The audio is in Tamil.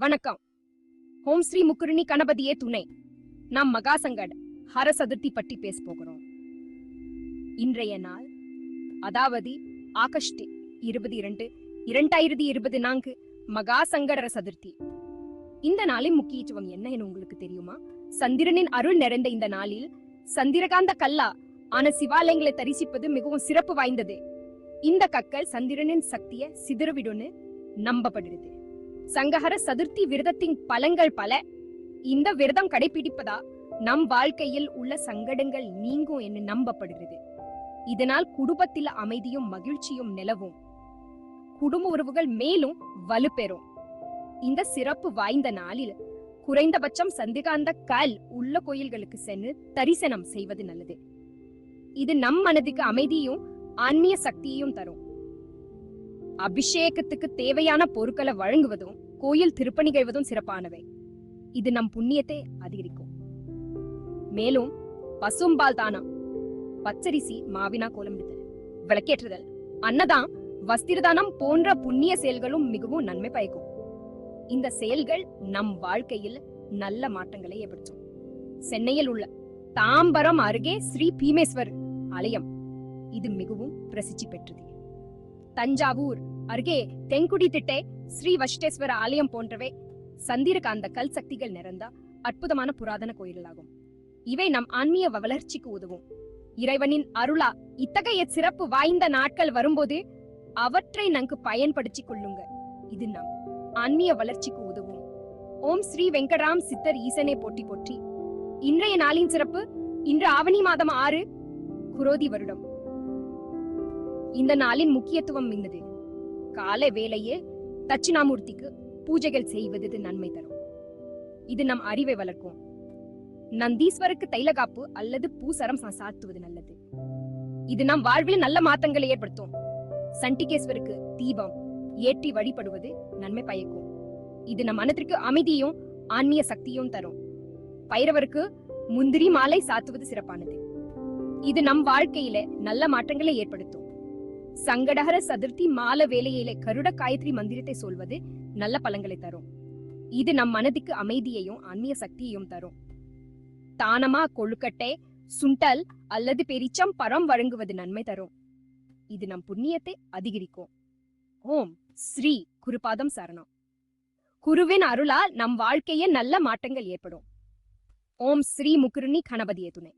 வணக்கம். ஓம் ஸ்ரீ முக்குருணி கணபதியே துணை. நாம் மகாசங்கட் ஹர சதுர்த்தி பற்றி பேச போகிறோம். இன்றைய நாள் அதாவது ஆகஸ்ட் இருபது இரண்டு இரண்டாயிரத்தி இருபது நான்கு மகாசங்கடர சதுர்த்தி. இந்த நாளின் முக்கியத்துவம் என்ன என உங்களுக்கு தெரியுமா? சந்திரனின் அருள் நிறைந்த இந்த நாளில் சந்திரகாந்த கல்லா ஆன சிவாலயங்களை தரிசிப்பது மிகவும் சிறப்பு வாய்ந்தது. இந்த கக்கல் சந்திரனின் சக்தியை சிதறவிடும்னு நம்பப்படுகிறது. சங்கஹர சதுர்த்தி விரதத்தின் பலங்கள் பல. இந்த விரதம் கடைபிடிப்பதா நம் வாழ்க்கையில் உள்ள சங்கடங்கள் நீங்கும் என்று நம்பப்படுகிறது. இதனால் குடும்பத்தில் அமைதியும் மகிழ்ச்சியும் நிலவும். குடும்ப உறவுகள் மேலும் வலுப்பெறும். இந்த சிறப்பு வாய்ந்த நாளில் குறைந்தபட்சம் சந்திகாந்த கல் உள்ள கோயில்களுக்கு சென்று தரிசனம் செய்வது நல்லது. இது நம் மனதுக்கு அமைதியும் ஆன்மீக சக்தியையும் தரும். அபிஷேகத்துக்கு தேவையான பொருட்களை வழங்குவதும் கோயில் திருப்பணிகைவதும் சிறப்பானவை. இது நம் புண்ணியத்தை அதிகரிக்கும். மேலும் பசும்பால் தானம் பச்சரிசி மாவினா கோலமிடுதல் விளக்கேற்றுதல். அன்னதான் வஸ்திரதானம் போன்ற புண்ணிய செயல்களும் மிகவும் நன்மை பயக்கும். இந்த செயல்கள் நம் வாழ்க்கையில் நல்ல மாற்றங்களை ஏற்படுத்தும். சென்னையில் உள்ள தாம்பரம் அருகே ஸ்ரீ பீமேஸ்வர் ஆலயம். இது மிகவும் பிரசித்தி பெற்றது. தஞ்சாவூர் அருகே தென்குடி திட்டே ஸ்ரீ வஷ்டேஸ்வர ஆலயம் போன்றவை சந்திரகாந்த கல் சக்திகள் நிறைந்த அற்புதமான புராதன கோயில்களாகும். இவை நம் ஆன்மீக வளர்ச்சிக்கு உதவும். இறைவனின் அருளா இத்தகைய சிறப்பு வாய்ந்த நாட்கள் வரும்போது அவற்றை நன்கு பயன்படுத்திக் கொள்ளுங்க. இது நம் ஆன்மீக வளர்ச்சிக்கு உதவும். ஓம் ஸ்ரீ வெங்கடாம் சித்தர் ஈசனை போட்டி போற்றி. இன்றைய நாளின் சிறப்பு இன்று ஆவணி மாதம் ஆறு குரோதி வருடம். இந்த நாளின் முக்கியத்துவம் இன்னது காலை வேளையே தட்சிணாமூர்த்திக்கு பூஜைகள் செய்வது நன்மை தரும். இது நம் அறிவை வளர்க்கும். நந்தீஸ்வருக்கு தைலகாப்பு அல்லது பூசரம் சாத்துவது நல்லது. இது நம் வாழ்வில் நல்ல மாற்றங்களை ஏற்படுத்தும். சண்டிகேஸ்வருக்கு தீபம் ஏற்றி வழிபடுவது நன்மை பயக்கும். இது நம் மனத்திற்கு அமைதியும் ஆன்மீக சக்தியும் தரும். பைரவருக்கு முந்திரி மாலை சாத்துவது சிறப்பானது. இது நம் வாழ்க்கையில நல்ல மாற்றங்களை ஏற்படுத்தும். சங்கடகர சதுர்த்தி மால வேலையிலே கருட காயத்ரி மந்திரத்தை சொல்வது நல்ல பலன்களை தரும். இது நம் மனதுக்கு அமைதியையும் ஆன்மீக சக்தியையும் தரும். தானமா கொழுக்கட்டை சுண்டல் அல்லது பெரிச்சம் பரம் வழங்குவது நன்மை தரும். இது நம் புண்ணியத்தை அதிகரிக்கும். ஓம் ஸ்ரீ குருபாதம் சரணம். குருவின் அருளால் நம் வாழ்க்கையில் நல்ல மாற்றங்கள் ஏற்படும். ஓம் ஸ்ரீ முக்குருணி கணபதியே துணை.